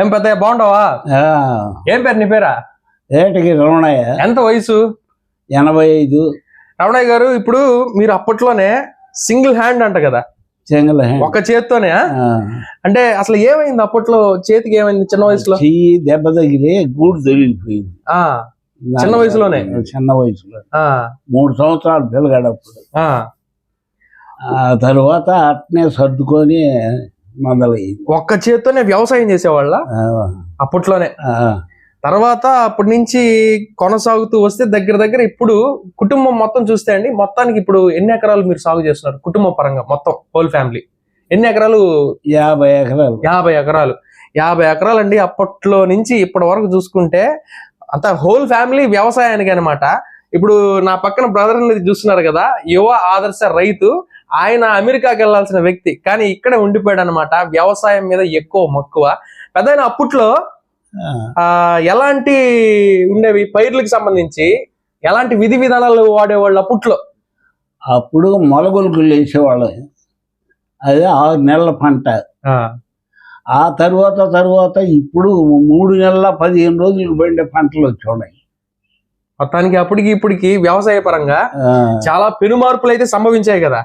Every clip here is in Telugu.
ఏం పెద్దయ్య బాగుంటావా ఆ, ఏం పేరు నీ పేరా? ఏటికి రమణయ్య? ఎంత వయసు? ఎనభై ఐదు. రమణయ్య గారు ఇప్పుడు మీరు అప్పట్లోనే సింగిల్ హ్యాండ్ అంట కదా? Single hand. ఒక చేత్తోనే అంటే అసలు ఏమైంది అప్పట్లో? చేతికి ఏమైంది చిన్న వయసులో? చెయ్యి దెబ్బ తగిలి గూడు తొలిగిపోయింది ఆ. చిన్న వయసులోనే? చిన్న వయసులో. మూడు సంవత్సరాలు పిల్లగాడప్పుడు ఆ తర్వాత అట్నే సర్దుకొని మొదలయ్యింది ఒక్క చేత్తోనే వ్యవసాయం చేసేవాళ్ళ? అప్పట్లోనే. తర్వాత అప్పటి నుంచి కొనసాగుతూ వస్తే దగ్గర దగ్గర ఇప్పుడు కుటుంబం మొత్తం చూస్తే అండి మొత్తానికి ఇప్పుడు ఎన్ని ఎకరాలు మీరు సాగు చేస్తున్నారు? కుటుంబ పరంగా మొత్తం హోల్ ఫ్యామిలీ ఎన్ని ఎకరాలు? యాభై ఎకరాలు. యాభై ఎకరాలు. యాభై ఎకరాలు అండి అప్పట్లో నుంచి ఇప్పటి వరకు చూసుకుంటే అంత హోల్ ఫ్యామిలీ వ్యవసాయానికి అన్నమాట ఇప్పుడు నా పక్కన బ్రదర్ అనేది చూస్తున్నారు కదా యువ ఆదర్శ రైతు. ఆయన అమెరికాకి వెళ్ళాల్సిన వ్యక్తి. కానీ ఇక్కడే ఉండిపోయాడు అనమాట వ్యవసాయం మీద ఎక్కువ మక్కువ. పెద్ద అప్పట్లో ఎలాంటి ఉండేవి? పైర్లకు సంబంధించి ఎలాంటి విధి విధానాలు వాడేవాళ్ళు అప్పట్లో? అప్పుడు మొలగొలుకులు వేసేవాళ్ళం అదే ఆరు నెలల పంట. ఆ. తర్వాత తర్వాత ఇప్పుడు మూడు నెలల పదిహేను రోజులు పండే పంటలు వచ్చి మొత్తానికి అప్పటికి ఇప్పటికి వ్యవసాయ పరంగా చాలా పెనుమార్పులు అయితే సంభవించాయి కదా.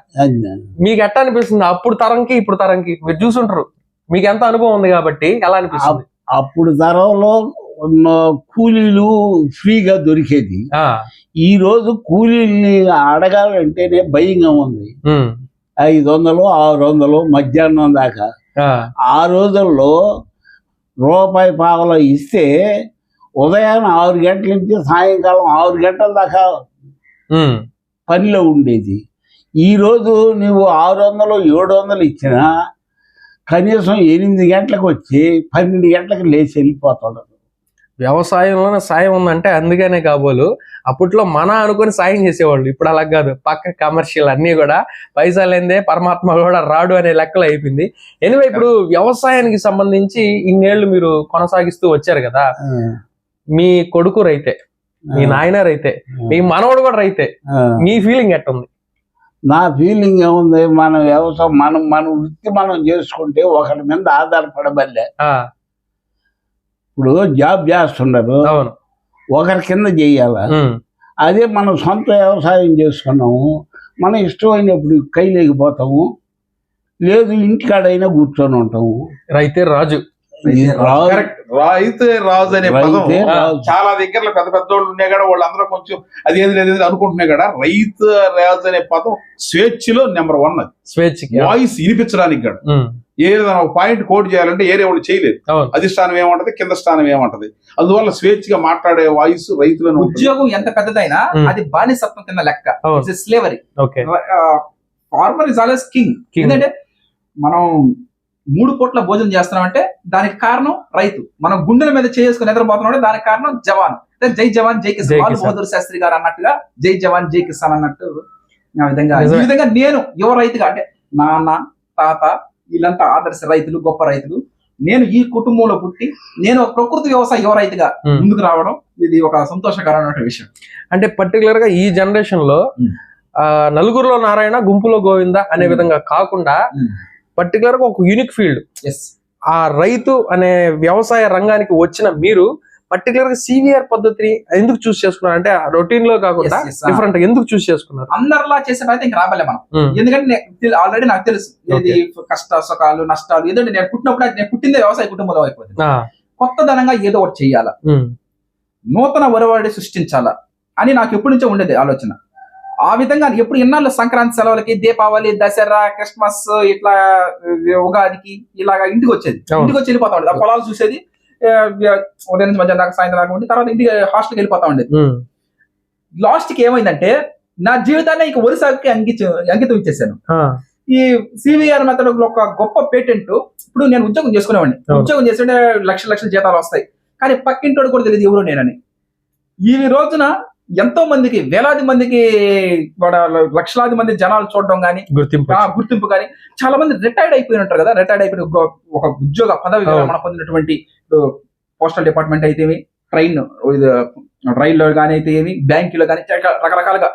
మీకు ఎట్లా అనిపిస్తుంది? అప్పుడు తరంకి ఇప్పుడు తరంకి మీరు చూసుంటారు. మీకు ఎంత అనుభవం ఉంది కాబట్టి ఎలా అనిపిస్తుంది? అప్పుడు తరంలో కూలీలు ఫ్రీగా దొరికేది. ఈ రోజు కూలీల్ని అడగాలంటేనే భయంగా ఉంది. ఐదు వందలు ఆరు వందలు మధ్యాహ్నం దాకా. ఆ, ఆ రోజుల్లో రూపాయి పావలో ఇస్తే ఉదయాన్నే ఆరు గంటల నుంచి సాయంకాలం ఆరు గంటల దాకా పనిలో ఉండేది. ఈరోజు నువ్వు ఆరు వందలు ఏడు వందలు ఇచ్చినా కనీసం ఎనిమిది గంటలకు వచ్చి పన్నెండు గంటలకు లేచి వెళ్ళిపోతాడు. వ్యవసాయంలోనే సాయం ఉందంటే అందుకనే కాబోలు. అప్పట్లో మన అనుకొని సాయం చేసేవాళ్ళు. ఇప్పుడు అలా కాదు. పక్క కమర్షియల్ అన్ని కూడా పైసా లేదే పరమాత్మ కూడా రాడు అనే లెక్కలు అయిపోయింది. ఎనివే ఇప్పుడు వ్యవసాయానికి సంబంధించి ఇన్నేళ్ళు మీరు కొనసాగిస్తూ వచ్చారు కదా. మీ కొడుకు రైతే మీ నాయన రైతే మీ మనవడు కూడా రైతే మీ ఫీలింగ్ ఎట్టుంది? నా ఫీలింగ్ ఏముంది? మన వ్యవసాయం మనం మన వృత్తి మనం చేసుకుంటే ఒకరి మీద ఆధారపడబల్లే ఇప్పుడు జాబ్ చేస్తున్నారు. అవును. ఒకరి కింద చేయాల? ఉమ్, అదే మనం సొంత వ్యవసాయం చేసుకున్నాము. మన ఇష్టమైనప్పుడు కై లేకపోతాము లేదు ఇంటికాడైనా కూర్చొని ఉంటాము. రైతే రాజు. రైతే రాజు? అనే పదం. చాలా దగ్గరలో పెద్ద పెద్ద వాళ్ళు ఉన్నాయి కూడా వాళ్ళందరూ కొంచెం అది ఏది లేదు అనుకుంటున్నాయి కదా రైతు రాజు అనే పదం స్వేచ్ఛలో నెంబర్ వన్ అది. స్వేచ్ఛకి. వాయిస్ వినిపించడానికి కూడా ఏదైనా ఒక పాయింట్ కోడ్ చేయాలంటే ఏరే వాళ్ళు చేయలేదు. అధిష్టానం ఏమంటది కింద స్థానం ఏమంటది. అందువల్ల స్వేచ్ఛగా మాట్లాడే వాయిస్ రైతులను. ఉద్యోగం ఎంత పెద్దదైనా. అది బానిసత్వం కింద లెక్క. Slavery okay. Farmer is always king. ఎందుకంటే మనం మూడు పూట్ల భోజనం చేస్తున్నామంటే దానికి కారణం రైతు మనం గుండెల మీద చేసుకుని నిద్రపోతున్నాం అంటే దానికి కారణం జవాన్ అంటే జై జవాన్ జై కిసాన్ బాలు. బహదూర్ శాస్త్రి గారు అన్నట్టుగా జై జవాన్ జై కిసాన్ అన్నట్టు ఆ విధంగా ఈ. విధంగా నేను యువ రైతుగా అంటే నాన్న తాత వీళ్ళంతా ఆదర్శ రైతులు గొప్ప రైతులు నేను ఈ కుటుంబంలో పుట్టి నేను ఒక ప్రకృతి వ్యవసాయ యువ రైతుగా. ముందుకు రావడం ఇది ఒక సంతోషకరమైన విషయం అంటే పర్టికులర్గా ఈ జనరేషన్లో నలుగురిలో నారాయణ గుంపులో గోవింద అనే. విధంగా కాకుండా పర్టికులర్గా ఒక యూనిక్ ఫీల్డ్ ఆ రైతు అనే వ్యవసాయ రంగానికి వచ్చిన మీరు పర్టికులర్గా సివిఆర్ పద్ధతిని ఎందుకు చూస్ చేసుకున్నారు? అంటే రొటీన్లో కాకుండా. డిఫరెంట్ ఎందుకు చూస్ చేసుకున్నారు? అందరిలా చేసే ప్రయత్నం ఇంకా రాబలే మనం. ఉమ్, ఎందుకంటే ఆల్రెడీ నాకు తెలుసు. ఏది కష్ట సుఖాలు నష్టాలు ఎందుకంటే నేను పుట్టినప్పుడు నేను పుట్టిందే వ్యవసాయ కుటుంబంలో అయిపోతుంది. ఆ, కొత్తదనంగా ఏదో ఒకటి చెయ్యాలా ఉమ్, నూతన ఒరవాడి సృష్టించాలా? అని నాకు ఎప్పటి నుంచో ఉండేది ఆలోచన. ఆ విధంగా ఎప్పుడు ఎన్నాళ్ళు సంక్రాంతి సెలవులకి దీపావళి దసరా క్రిస్మస్ ఇట్లా ఉగాదికి ఇలాగా ఇంటికి వచ్చేది. ఇంటికి వచ్చి వెళ్ళిపోతా ఉండేది. ఆ పొలాలు చూసేది. ఉదయం నుంచి మధ్యాహ్నం దాకా సాయంత్రం దాకా ఉండి తర్వాత ఇంటికి హాస్టల్కి వెళ్ళిపోతా ఉండేది. లాస్ట్కి ఏమైందంటే నా జీవితాన్ని ఇక ఒరిసాకి అంకించ అంకితం ఇచ్చేసాను. ఈ సివిఆర్ మెథడ్ ఒక గొప్ప పేటెంట్ ఇప్పుడు నేను ఉద్యోగం చేసుకునేవాడిని. ఉద్యోగం చేస్తుంటే లక్షల లక్షల జీతాలు వస్తాయి. కానీ పక్కింటోడు కూడా తెలియదు ఎవరు నేనని. ఈ రోజున ఎంతో మందికి వేలాది మందికి లక్షలాది మంది జనాలు చూడడం కానీ గుర్తింపు గుర్తింపు కానీ చాలా మంది రిటైర్డ్ అయిపోయి ఉంటారు కదా రిటైర్డ్ అయిపోయిన ఒక- ఉద్యోగ పదవి. విరమణ పొందినటువంటి పోస్టల్ డిపార్ట్మెంట్ అయితే ఏమి ట్రైన్ రైల్లో కానీ అయితే ఏమి బ్యాంకులో కానీ రకరకాలుగా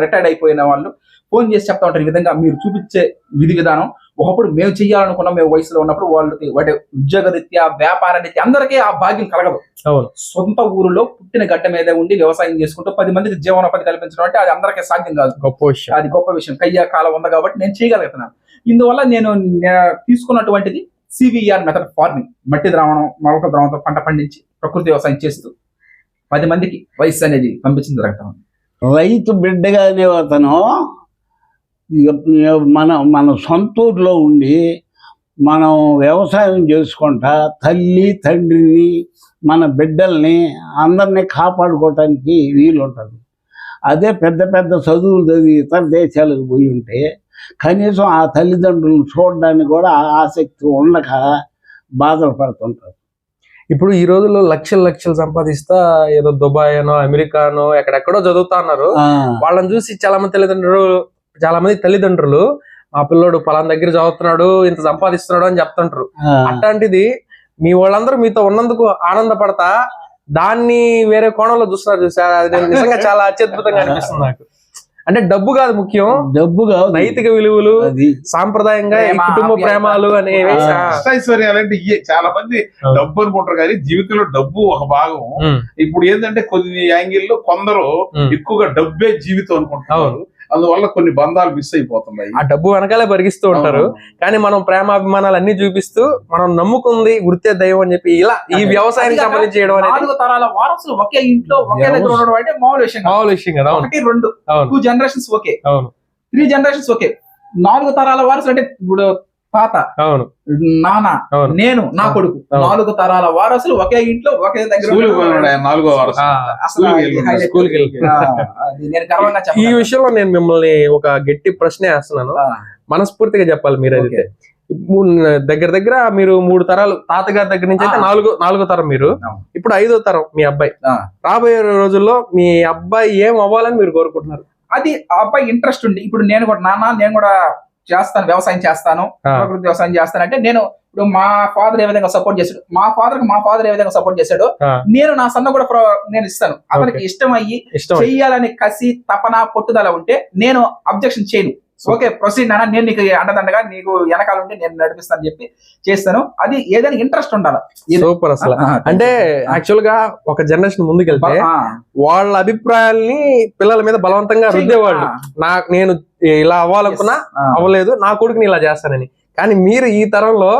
రిటైర్డ్ అయిపోయిన వాళ్ళు ఫోన్ చేసి చెప్తా ఉంటారు ఈ విధంగా మీరు చూపించే విధి విధానం. ఒకప్పుడు మేము చెయ్యాలనుకున్నాం మేము వయసులో ఉన్నప్పుడు వాళ్ళకి వాటి ఉద్యోగ రీత్యా వ్యాపార రీత్యా అందరికీ ఆ భాగ్యం కలగదు. అవును. సొంత ఊరిలో పుట్టిన గడ్డ మీద ఉండి వ్యవసాయం చేసుకుంటూ పది మందికి జీవనోపాధి కల్పించడం అంటే అది అందరికీ సాధ్యం కాదు. గొప్ప విషయం. అది గొప్ప విషయం. కయ్యా కాలం ఉంది కాబట్టి నేను చేయగలుగుతున్నాను. ఇందువల్ల నేను తీసుకున్నటువంటిది సివిఆర్ మెథడ్ ఫార్మింగ్ మట్టి ద్రావణం మొలక ద్రావణంతో పంట పండించి ప్రకృతి వ్యవసాయం చేస్తూ పది మందికి వయసు అనేది పంపించింది జరుగుతా ఉంది. రైతు బిడ్డగానే అతను మన మన సొంత ఊర్లో ఉండి మనం వ్యవసాయం చేసుకుంటా తల్లి తండ్రిని మన బిడ్డల్ని అందరినీ కాపాడుకోవటానికి వీలు ఉంటుంది అదే పెద్ద పెద్ద చదువులు చదివి ఇతర దేశాలకు పోయి ఉంటే కనీసం ఆ తల్లిదండ్రులను చూడడానికి కూడా ఆసక్తి ఉండక బాధలు పడుతుంటారు. ఇప్పుడు ఈ రోజుల్లో లక్షలు లక్షలు సంపాదిస్తా ఏదో దుబాయ్ అనో అమెరికానో ఎక్కడెక్కడో చదువుతా అన్నారు. ఆ, వాళ్ళని చూసి చాలా మంది తల్లిదండ్రులు చాలా మంది తల్లిదండ్రులు మా పిల్లోడు పలానా దగ్గర చదువుతున్నాడు ఇంత సంపాదిస్తున్నాడు అని చెప్తుంటారు. అట్లాంటిది మీ వాళ్ళందరూ మీతో ఉన్నందుకు ఆనందపడతా దాన్ని వేరే కోణంలో చూస్తున్నారు చూసా అది నిజంగా చాలా అత్యద్భుతంగా అనిపిస్తుంది నాకు. అంటే డబ్బు కాదు ముఖ్యం. డబ్బు కాదు. నైతిక విలువలు అది. సాంప్రదాయంగా కుటుంబ. ప్రేమాలు అనేవి అష్టైశ్వర్యాలు అంటే ఇయ్యే. చాలా మంది. డబ్బు అనుకుంటారు కానీ జీవితంలో డబ్బు ఒక భాగం. ఇప్పుడు ఏంటంటే కొన్ని యాంగిల్లో కొందరు. ఎక్కువగా డబ్బే జీవితం అనుకుంటున్నారు. అందువల్ల కొన్ని బంధాలు మిస్ అయిపోతున్నాయి. ఆ డబ్బు వెనకాలే పరిగిస్తూ ఉంటారు. కానీ మనం ప్రేమాభిమానాలు అన్ని చూపిస్తూ మనం నమ్ముకుంది వృత్తే దైవం అని చెప్పి ఇలా ఈ వ్యవసాయానికి సంబంధించి చేయడం అనేది నాలుగు తరాల వారసులు ఒకే ఇంట్లో ఒకే దగ్గర ఉండడం అంటే మామూలు విషయం. మామూలు విషయం కదా ఒకటి రెండు. టూ జనరేషన్స్ ఓకే అవును. త్రీ జనరేషన్స్ ఓకే నాలుగు తరాల వారసులు అంటే ఇప్పుడు తాత అవును. నాన్న అవును. నేను నా కొడుకు. నాలుగు తరాల వారసులు ఒకే ఇంట్లో ఒకే దగ్గర ఈ. విషయంలో నేను మిమ్మల్ని ఒక గట్టి ప్రశ్న వేస్తున్నాను. మనస్ఫూర్తిగా చెప్పాలి మీరు అయితే దగ్గర దగ్గర మీరు మూడు తరాలు తాతగారి దగ్గర నుంచి అయితే. నాలుగో నాలుగో తరం మీరు. ఇప్పుడు ఐదో తరం మీ అబ్బాయి. రాబోయే రోజుల్లో మీ అబ్బాయి ఏం అవ్వాలని మీరు కోరుకుంటున్నారు? అది ఆ అబ్బాయి ఇంట్రెస్ట్ ఉంది. ఇప్పుడు నేను కూడా నాన్న నేను కూడా చేస్తాను వ్యవసాయం చేస్తాను. ప్రకృతి వ్యవసాయం చేస్తాను. అంటే నేను ఇప్పుడు మా ఫాదర్ ఏ విధంగా సపోర్ట్ చేశాడు మా ఫాదర్ మా ఫాదర్ ఏ విధంగా సపోర్ట్ చేశాడు. నేను నా సన్న కూడా నేను ఇస్తాను. అతనికి ఇష్టం అయ్యి చెయ్యాలని కసి తపన పట్టుదల ఉంటే నేను అబ్జెక్షన్ చేయను. ఓకే ప్రొసీడ్ నాన్న. నేను నీకు అండదండగా నీకు వెనకాల ఉంటే నేను నడిపిస్తాను చెప్పి చేస్తాను. అది ఏదైనా ఇంట్రెస్ట్ ఉండాలి? సూపర్ అసలు. అంటే యాక్చువల్గా ఒక జనరేషన్ ముందుకెళ్తే వాళ్ళ అభిప్రాయాల్ని పిల్లల మీద బలవంతంగా రుద్దేవాళ్ళు. నా నేను ఇలా అవ్వాలనుకున్నా అవ్వలేదు నా కొడుకుని ఇలా చేస్తానని. కానీ మీరు ఈ తరంలో.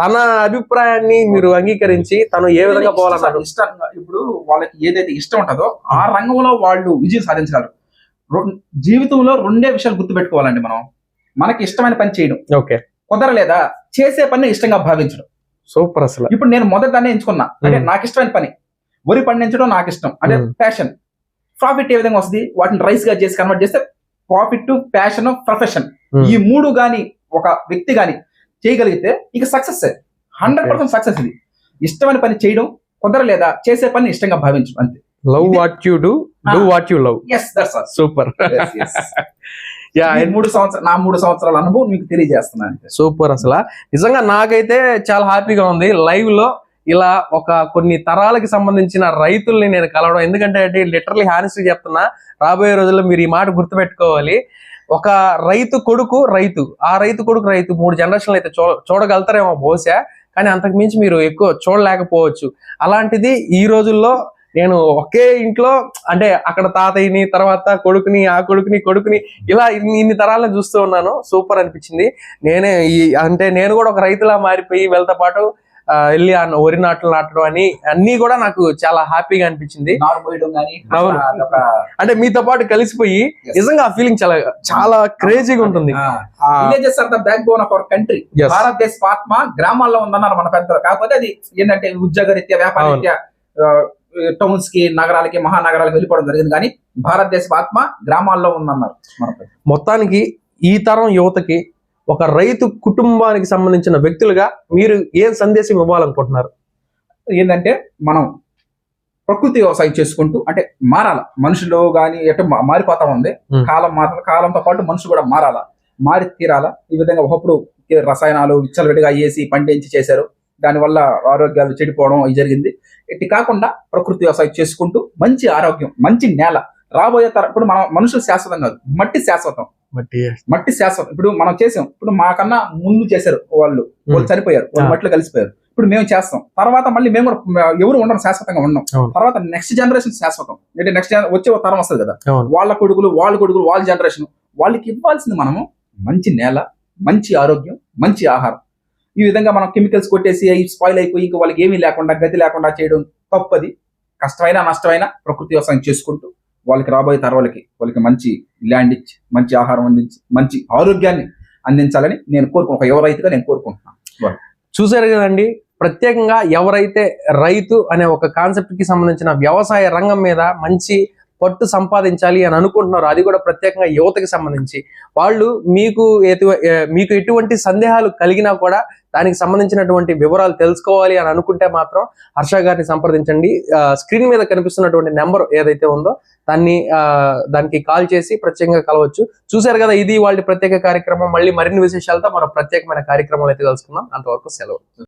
తన అభిప్రాయాన్ని మీరు అంగీకరించి తను ఏ విధంగా పోవాలన్నారు ఇష్టం ఇప్పుడు వాళ్ళకి ఏదైతే ఇష్టం ఉంటుందో ఆ రంగంలో వాళ్ళు విజయం సాధించగలరు. జీవితంలో రెండే విషయాలు గుర్తుపెట్టుకోవాలండి మనం. మనకి ఇష్టమైన పని చేయడం. ఓకే. కుదరలేదా చేసే పని ఇష్టంగా భావించడం. సూపర్ అసలు. ఇప్పుడు నేను మొదటి దాన్ని ఎంచుకున్నా. అంటే. నాకు ఇష్టమైన పని. వరి పండించడం నాకు ఇష్టం అంటే. ప్యాషన్ ప్రాఫిట్ ఏ విధంగా వస్తుంది? వాటిని రైస్గా చేసి కన్వర్ట్ చేస్తే ప్రాఫిట్ ప్యాషన్ ప్రొఫెషన్. ఈ మూడు గాని ఒక వ్యక్తి గాని చేయగలిగితే ఇక సక్సెస్ హండ్రెడ్ పర్సెంట్ సక్సెస్ ఇది. ఇష్టమైన పని చేయడం కుదరలేదా చేసే పని ఇష్టంగా భావించడం అంతే. Love what you do do what you love super yeah మూడు సంవత్సరాలు నా మూడు సంవత్సరాల అనుభవం మీకు తెలియజేస్తున్నాను. సూపర్ అసలు. నిజంగా నాకైతే చాలా హ్యాపీగా ఉంది. లైవ్లో ఇలా ఒక కొన్ని తరాలకి సంబంధించిన రైతుల్ని నేను కలవడం. ఎందుకంటే లిటరలీ హానెస్ట్ చెప్తున్నా రాబోయే రోజుల్లో మీరు ఈ మాట గుర్తుపెట్టుకోవాలి. ఒక రైతు కొడుకు రైతు ఆ రైతు కొడుకు రైతు మూడు జనరేషన్లు అయితే చూ చూడగలుగుతారేమో బహుశా కానీ అంతకు మించి మీరు ఎక్కువ చూడలేకపోవచ్చు. అలాంటిది ఈ రోజుల్లో నేను ఒకే ఇంట్లో అంటే అక్కడ తాతయ్యని తర్వాత కొడుకుని ఆ కొడుకుని కొడుకుని ఇలా ఇన్ని ఇన్ని తరాలను చూస్తూ ఉన్నాను సూపర్ అనిపించింది నేనే ఈ అంటే నేను కూడా ఒక రైతులా మారిపోయి వెళ్తా పాటు వెళ్ళి ఆ వరి నాట్లు నాటడం అని అన్ని కూడా నాకు చాలా హ్యాపీగా అనిపించింది. అంటే మీతో పాటు కలిసిపోయి. నిజంగా ఆ ఫీలింగ్ చాలా చాలా క్రేజీగా ఉంటుంది ఆ, villages are the backbone of our country. భారతదేశ ఆత్మ గ్రామాల్లో ఉందన్నారు మన పెద్దలు కాకపోతే అది ఏంటంటే ఉద్యోగ రీత్యా వ్యాపార. రీత్యా టౌన్స్కి నగరాలకి మహానగరాలకు వెళ్ళిపోవడం జరిగింది. కానీ భారతదేశ ఆత్మ గ్రామాల్లో ఉందన్నారు. మొత్తానికి ఈ తరం యువతకి ఒక రైతు కుటుంబానికి సంబంధించిన వ్యక్తులుగా మీరు ఏం సందేశం ఇవ్వాలనుకుంటున్నారు? ఏంటంటే మనం ప్రకృతి వ్యవసాయం చేసుకుంటూ అంటే మారాల. మనుషులు గాని ఎటు మారిపోతా ఉంది. కాలం మార కాలంతో పాటు మనుషులు కూడా మారాల. మారి తీరాల. ఈ విధంగా ఒకప్పుడు రసాయనాలు విచ్చలవిడిగా వేసి పండించి చేశారు. దానివల్ల ఆరోగ్యాలు చెడిపోవడం జరిగింది. ఇట్టి కాకుండా ప్రకృతి వ్యవసాయం చేసుకుంటూ మంచి ఆరోగ్యం మంచి నేల రాబోయే తరం ఇప్పుడు మన మనుషులు శాశ్వతం కాదు మట్టి శాశ్వతం. బట్టి మట్టి శాశ్వతం. ఇప్పుడు మనం చేసాం ఇప్పుడు మాకన్నా ముందు చేశారు వాళ్ళు వాళ్ళు చనిపోయారు వాళ్ళు. మట్టిలో కలిసిపోయారు. ఇప్పుడు మేము చేస్తాం. తర్వాత మళ్ళీ మేము కూడా ఎవరు ఉండడం శాశ్వతంగా ఉన్నాం. తర్వాత నెక్స్ట్ జనరేషన్ శాశ్వతం. అంటే నెక్స్ట్ వచ్చే తరం వస్తుంది కదా. వాళ్ళ కొడుకులు వాళ్ళ కొడుకులు వాళ్ళ జనరేషన్ వాళ్ళకి ఇవ్వాల్సింది మనము మంచి నేల మంచి ఆరోగ్యం మంచి ఆహారం. ఈ విధంగా మనం కెమికల్స్ కొట్టేసి అవి స్పాయిల్ అయిపోయి ఇంకా వాళ్ళకి ఏమీ లేకుండా గతి లేకుండా చేయడం తప్పది. కష్టమైనా నష్టమైనా ప్రకృతి వ్యవసాయం చేసుకుంటూ వాళ్ళకి రాబోయే తరాలకి వాళ్ళకి మంచి ల్యాండ్ ఇచ్చి మంచి ఆహారం అందించి మంచి ఆరోగ్యాన్ని అందించాలని నేను కోరుకు ఒక యువ రైతుగా నేను కోరుకుంటున్నాను. చూసారు కదండి ప్రత్యేకంగా ఎవరైతే రైతు అనే ఒక కాన్సెప్ట్కి సంబంధించిన వ్యవసాయ రంగం మీద మంచి పట్టు సంపాదించాలి అని అనుకుంటున్నారు. అది కూడా ప్రత్యేకంగా యువతకి సంబంధించి. వాళ్ళు మీకు మీకు ఎటువంటి సందేహాలు కలిగినా కూడా దానికి సంబంధించినటువంటి వివరాలు తెలుసుకోవాలి అని అనుకుంటే మాత్రం హర్ష గారిని సంప్రదించండి. స్క్రీన్ మీద కనిపిస్తున్నటువంటి నెంబర్ ఏదైతే ఉందో దాన్ని దానికి కాల్ చేసి ప్రత్యేకంగా కలవచ్చు. చూశారు కదా ఇది వాళ్ళ ప్రత్యేక కార్యక్రమం. మళ్ళీ మరిన్ని విశేషాలతో మనం ప్రత్యేకమైన కార్యక్రమాలు అయితే కలుసుకుందాం. అంతవరకు సెలవు.